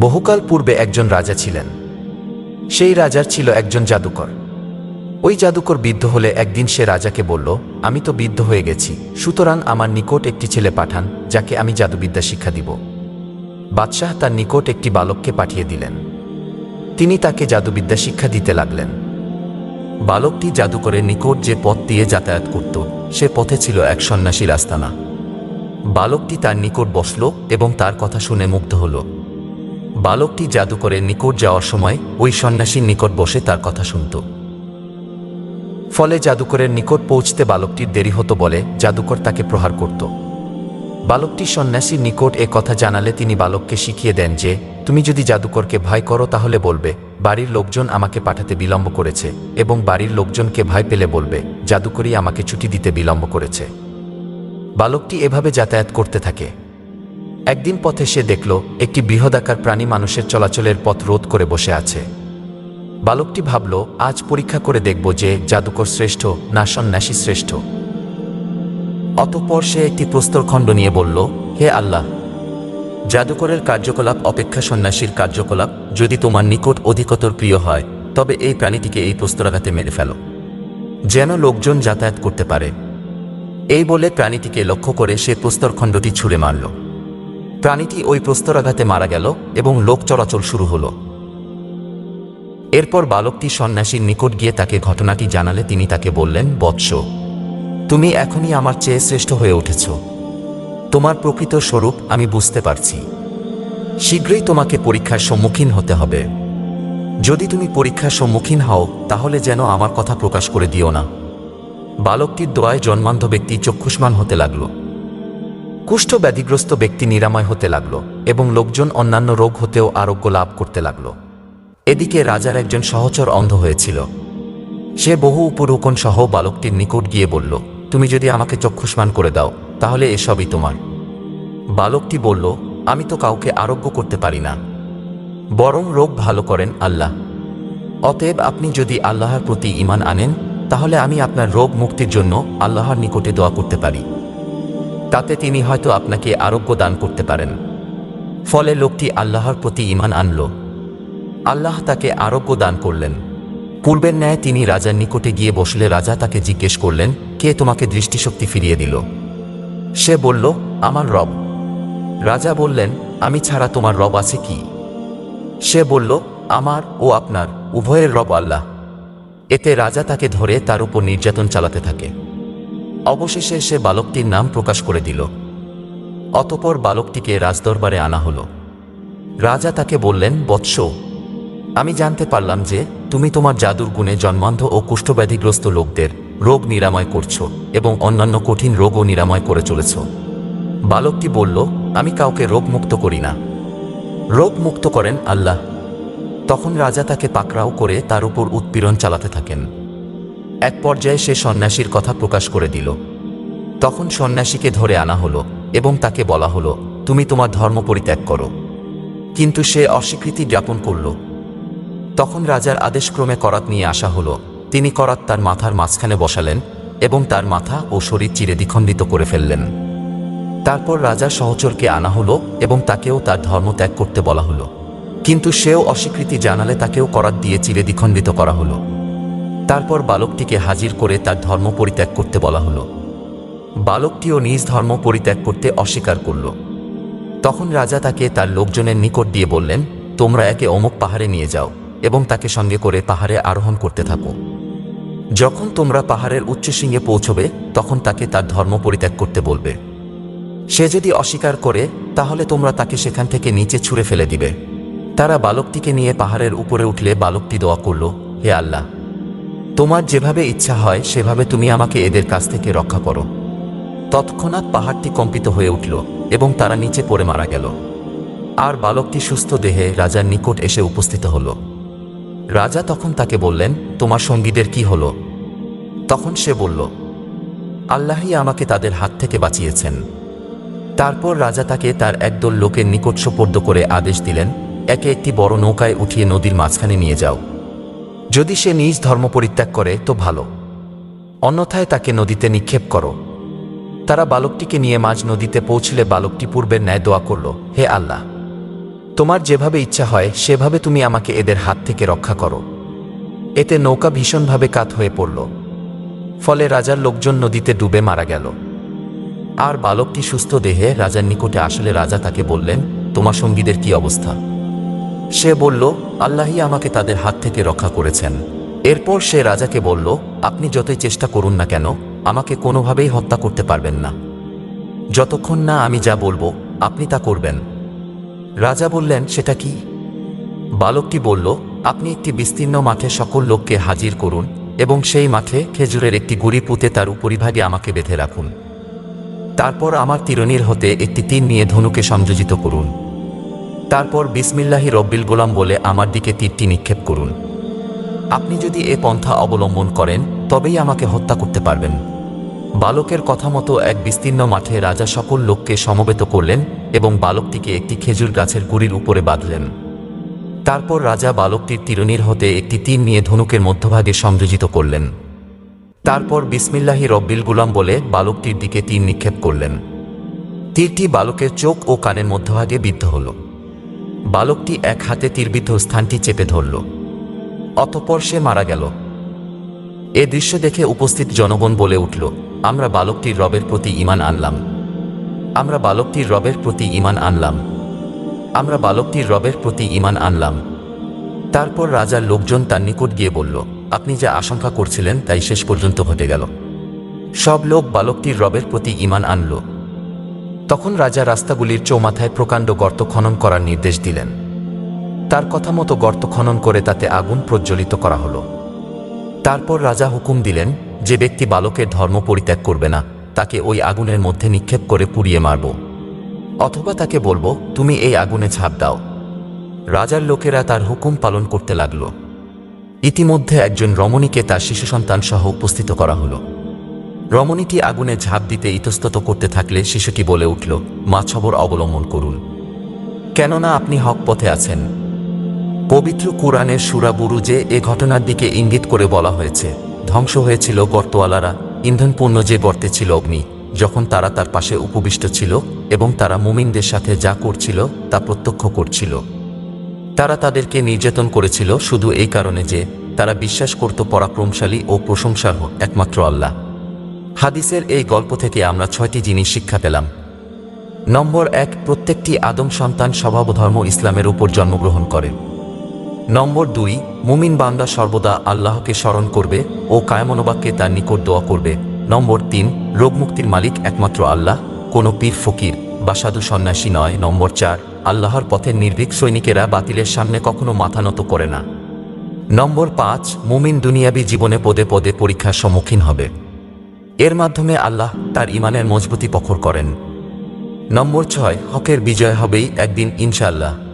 বহুকাল পূর্বে একজন রাজা ছিলেন। সেই রাজার ছিল একজন জাদুকর। ওই জাদুকর বিদ্ধ হলে একদিন সে রাজাকে বলল, আমি তো বিদ্ধ হয়ে গেছি, সুতরাং আমার নিকট একটি ছেলে পাঠান, যাকে আমি জাদুবিদ্যা শিক্ষা দিব। বাদশাহ তার নিকট একটি বালককে পাঠিয়ে দিলেন। তিনি তাকে জাদুবিদ্যা শিক্ষা দিতে লাগলেন। বালকটি জাদুকরের নিকট যে পথ দিয়ে যাতায়াত করত, সে পথে ছিল এক সন্ন্যাসীর আস্তানা বালকটি তার নিকট বসল এবং তার কথা শুনে মুগ্ধ হল। বালকটি জাদুকরের নিকট যাওয়ার সময় ওই সন্ন্যাসীর নিকট বসে তার কথা শুনত। ফলে জাদুকরের নিকট পৌঁছতে বালকটির দেরি হতো বলে জাদুকর তাকে প্রহার করত। বালকটি সন্ন্যাসীর নিকট এ কথা জানালে তিনি বালককে শিখিয়ে দেন যে, তুমি যদি জাদুকরকে ভয় করো তাহলে বলবে, বাড়ির লোকজন আমাকে পাঠাতে বিলম্ব করেছে এবং বাড়ির লোকজনকে ভয় পেলে বলবে, জাদুকরই আমাকে ছুটি দিতে বিলম্ব করেছে। বালকটি এভাবে যাতায়াত করতে থাকে। একদিন পথে সে দেখল, একটি বৃহদাকার প্রাণী মানুষের চলাচলের পথ রোধ করে বসে আছে। বালকটি ভাবল, আজ পরীক্ষা করে দেখব যে জাদুকর শ্রেষ্ঠ, না সন্ন্যাসী শ্রেষ্ঠ। অতঃপর সে একটি প্রস্তরখণ্ড নিয়ে বলল, হে আল্লাহ, জাদুকরের কার্যকলাপ অপেক্ষা সন্ন্যাসীর কার্যকলাপ যদি তোমার নিকট অধিকতর প্রিয় হয়, তবে এই প্রাণীটিকে এই প্রস্তরাঘাতে মেরে ফেলো। যেন লোকজন যাতায়াত করতে পারে। এই বলে প্রাণীটিকে লক্ষ্য করে সে প্রস্তরখণ্ডটি ছুঁড়ে মারল। প্রাণীটি ওই প্রস্তরাঘাতে মারা গেল এবং লোক চলাচল শুরু হল। এরপর বালকটি সন্ন্যাসীর নিকট গিয়ে তাকে ঘটনাটি জানালে তিনি তাকে বললেন, বৎস, তুমি এখনই আমার চেয়ে শ্রেষ্ঠ হয়ে উঠেছ। তোমার প্রকৃত স্বরূপ আমি বুঝতে পারছি। শীঘ্রই তোমাকে পরীক্ষার সম্মুখীন হতে হবে। যদি তুমি পরীক্ষার সম্মুখীন হও, তাহলে যেন আমার কথা প্রকাশ করে দিও না। বালকটির দোয়ায় জন্মান্ধ ব্যক্তি চক্ষুষ্মান হতে লাগল। কুষ্ঠ ব্যাধিগ্রস্ত ব্যক্তি নিরাময় হতে লাগল এবং লোকজন অন্যান্য রোগ হতেও আরোগ্য লাভ করতে লাগল। এদিকে রাজার একজন সহচর অন্ধ হয়েছিল। সে বহু উপরোকন সহ বালকটির নিকট গিয়ে বলল, তুমি যদি আমাকে চক্ষুষ্মান করে দাও, তাহলে এসবই তোমার। বালকটি বলল, আমি তো কাউকে আরোগ্য করতে পারি না। বরং রোগ ভালো করেন আল্লাহ। অতএব আপনি যদি আল্লাহর প্রতি ইমান আনেন, তাহলে আমি আপনার রোগ মুক্তির জন্য আল্লাহর নিকটে দোয়া করতে পারি। তাতে তিনি হয়তো আপনাকে আরোগ্য দান করতে পারেন। ফলে লোকটি আল্লাহর প্রতি ইমান আনল। আল্লাহ তাকে আরোগ্য দান করলেন। পূর্বের ন্যায় তিনি রাজার নিকটে গিয়ে বসলে রাজা তাকে জিজ্ঞেস করলেন, কে তোমাকে দৃষ্টিশক্তি ফিরিয়ে দিল? সে বলল, আমার রব। রাজা বললেন, আমি ছাড়া তোমার রব আছে কি? সে বলল, আমার ও আপনার, উভয়ের রব আল্লাহ। এতে রাজা তাকে ধরে তার উপর নির্যাতন চালাতে থাকে। অবশেষে সে বালকটির নাম প্রকাশ করে দিল। অতপর বালকটিকে রাজদরবারে আনা হল। রাজা তাকে বললেন, বৎস, আমি জানতে পারলাম যে তুমি তোমার জাদুর গুণে জন্মান্ধ ও কুষ্ঠব্যাধিগ্রস্ত লোকদের রোগ নিরাময় করছ এবং অন্যান্য কঠিন রোগও নিরাময় করে চলেছ। বালকটি বলল, আমি কাউকে রোগমুক্ত করি না। রোগ মুক্ত করেন আল্লাহ। তখন রাজা তাকে পাকড়াও করে তার উপর উৎপীড়ন চালাতে থাকেন। এক পর্যায়ে সে সন্ন্যাসীর কথা প্রকাশ করে দিল। তখন সন্ন্যাসীকে ধরে আনা হলো এবং তাকে বলা হলো, তুমি তোমার ধর্ম পরিত্যাগ করো। কিন্তু সে অস্বীকৃতি জ্ঞাপন করল। তখন রাজার আদেশক্রমে করাত নিয়ে আসা হলো। তিনি করাত তার মাথার মাঝখানে বসালেন এবং তার মাথা ও শরীর চিরে দ্বিখণ্ডিত করে ফেললেন। তারপর রাজা সহচরকে আনা হলো এবং তাকেও তার ধর্ম ত্যাগ করতে বলা হলো। কিন্তু সেও অস্বীকৃতি জানালে তাকেও করাত দিয়ে চিরে দ্বিখণ্ডিত করা হলো। তারপর বালকটিকে হাজির করে তার ধর্ম পরিত্যাগ করতে বলা হলো। বালকটিও নিজ ধর্ম পরিত্যাগ করতে অস্বীকার করল। তখন রাজা তাকে তার লোকজনের নিকট দিয়ে বললেন, তোমরা একে অমুক পাহাড়ে নিয়ে যাও এবং তাকে সঙ্গে করে পাহাড়ে আরোহণ করতে থাকো। যখন তোমরা পাহাড়ের উচ্চ উচ্চশৃঙ্গে পৌঁছবে, তখন তাকে তার ধর্ম পরিত্যাগ করতে বলবে। সে যদি অস্বীকার করে, তাহলে তোমরা তাকে সেখান থেকে নিচে ছুঁড়ে ফেলে দিবে। তারা বালকটিকে নিয়ে পাহাড়ের উপরে উঠলে বালকটি দোয়া করল, হে আল্লাহ তোমার যেভাবে ইচ্ছা হয়, সেভাবে তুমি আমাকে এদের কাছ থেকে রক্ষা করো। তৎক্ষণাৎ পাহাড়টি কম্পিত হয়ে উঠল এবং তারা নিচে পড়ে মারা গেল। আর বালকটি সুস্থ দেহে রাজার নিকট এসে উপস্থিত হল। রাজা তখন তাকে বললেন, তোমার সঙ্গীদের কি হলো? তখন সে বলল, আল্লাহই আমাকে তাদের হাত থেকে বাঁচিয়েছেন। তারপর রাজা তাকে তার একদল লোকের নিকট সোপর্দ করে আদেশ দিলেন, একে একটি বড় নৌকায় উঠিয়ে নদীর মাঝখানে নিয়ে যাও। যদি সে নিজ ধর্ম পরিত্যাগ করে, তো ভালো। অন্যথায় তাকে নদীতে নিক্ষেপ করো। তারা বালকটিকে নিয়ে মাঝ নদীতে পৌঁছলে বালকটি পূর্বের ন্যায় দোয়া করল, হে আল্লাহ, তোমার যেভাবে ইচ্ছা হয়, সেভাবে তুমি আমাকে এদের হাত থেকে রক্ষা করো। এতে নৌকা ভীষণভাবে কাত হয়ে পড়ল। ফলে রাজার লোকজন নদীতে ডুবে মারা গেল। আর বালকটি সুস্থ দেহে রাজার নিকটে আসলে রাজা তাকে বললেন, তোমার সঙ্গীদের কি অবস্থা? সে বলল, আল্লাহই আমাকে তাদের হাত থেকে রক্ষা করেছেন। এরপর সে রাজাকে বলল, আপনি যতই চেষ্টা করুন না কেন, আমাকে কোনোভাবেই হত্যা করতে পারবেন না। যতক্ষণ না আমি যা বলব, আপনি তা করবেন। রাজা বললেন, সেটা কি? বালকটি বলল, আপনি একটি বিস্তীর্ণ মাঠে সকল লোককে হাজির করুন এবং সেই মাঠে খেজুরের একটি গুড়ি পুঁতে তার উপরিভাগে আমাকে বেঁধে রাখুন। তারপর আমার তিরনির হতে একটি তীর নিয়ে ধনুকে সংযোজিত করুন। তারপর বিসমিল্লাহি রব্বিল গোলাম বলে আমার দিকে তীরটি নিক্ষেপ করুন। আপনি যদি এ পন্থা অবলম্বন করেন, তবেই আমাকে হত্যা করতে পারবেন। বালকের কথা মতো এক বিস্তীর্ণ মাঠে রাজা সকল লোককে সমবেত করলেন এবং বালকটিকে একটি খেজুর গাছের গুড়ির উপরে বাঁধলেন। তারপর রাজা বালকটির তিরনির হতে একটি তীর নিয়ে ধনুকের মধ্যভাগে সংযোজিত করলেন। তারপর বিসমিল্লাহি রব্বিল গুলাম বলে বালকটির দিকে তীর নিক্ষেপ করলেন। তীরটি বালকের চোখ ও কানের মধ্যভাগে বিদ্ধ হল। বালকটি এক হাতে তীরবিদ্ধ স্থানটি চেপে ধরল। অতপর সে মারা গেল। এ দৃশ্য দেখে উপস্থিত জনগণ বলে উঠল, আমরা বালকটির রবের প্রতি ইমান আনলাম। আমরা বালকটির রবের প্রতি ইমান আনলাম। আমরা বালকটির রবের প্রতি ইমান আনলাম। তারপর রাজার লোকজন তার নিকট গিয়ে বলল, আপনি যা আশঙ্কা করছিলেন তাই শেষ পর্যন্ত ঘটে গেল। সব লোক বালকটির রবের প্রতি ইমান আনল। তখন রাজা রাস্তাগুলির চৌমাথায় প্রকাণ্ড গর্ত খনন করার নির্দেশ দিলেন। তার কথা মতো গর্ত খনন করে তাতে আগুন প্রজ্বলিত করা হলো। তারপর রাজা হুকুম দিলেন যে ব্যক্তি বালকের ধর্ম পরিত্যাগ করবে না, তাকে ওই আগুনের মধ্যে নিক্ষেপ করে পুড়িয়ে মারব। অথবা তাকে বলব, তুমি এই আগুনে ঝাঁপ দাও। রাজার লোকেরা তার হুকুম পালন করতে লাগল। ইতিমধ্যে একজন রমণীকে তার শিশু সন্তান সহ উপস্থিত করা হলো। রমণীটি আগুনে ঝাঁপ দিতে ইতস্তত করতে থাকলে শিশুটি বলে উঠল, মা ছবর অবলম্বন করুন। কেননা আপনি হক পথে আছেন। পবিত্র কুরআনের সুরা বুরুজে এ ঘটনার দিকে ইঙ্গিত করে বলা হয়েছে, ধ্বংস হয়েছিল গর্তওয়ালারা, ইন্ধনপূর্ণ যে গর্তে ছিল অগ্নি, যখন তারা তার পাশে উপবিষ্ট ছিল এবং তারা মুমিনদের সাথে যা করছিল তা প্রত্যক্ষ করছিল। তারা তাদেরকে নির্যাতন করেছিল শুধু এই কারণে যে তারা বিশ্বাস করত পরাক্রমশালী ও প্রশংসার একমাত্র আল্লাহ। হাদিসের এই গল্প থেকে আমরা ছয়টি জিনিস শিক্ষা পেলাম। নম্বর এক, প্রত্যেকটি আদম সন্তান স্বভাবধর্ম ইসলামের উপর জন্মগ্রহণ করে। নম্বর দুই, মুমিন বান্দা সর্বদা আল্লাহকে স্মরণ করবে ও কায়মনোবাক্যে তার নিকট দোয়া করবে। নম্বর তিন, রোগমুক্তির মালিক একমাত্র আল্লাহ, কোনো পীর, ফকির বা সাধু সন্ন্যাসী নয়। নম্বর চার, আল্লাহর পথের নির্ভীক সৈনিকেরা বাতিলের সামনে কখনো মাথা নত করে না। নম্বর পাঁচ, মুমিন দুনিয়াবী জীবনে পদে পদে পরীক্ষার সম্মুখীন হবে। এর মাধ্যমে আল্লাহ তার ইমানের মজবুতি পখর করেন। নম্বর ছয়, হকের বিজয় হবেই একদিন ইনশাআল্লাহ।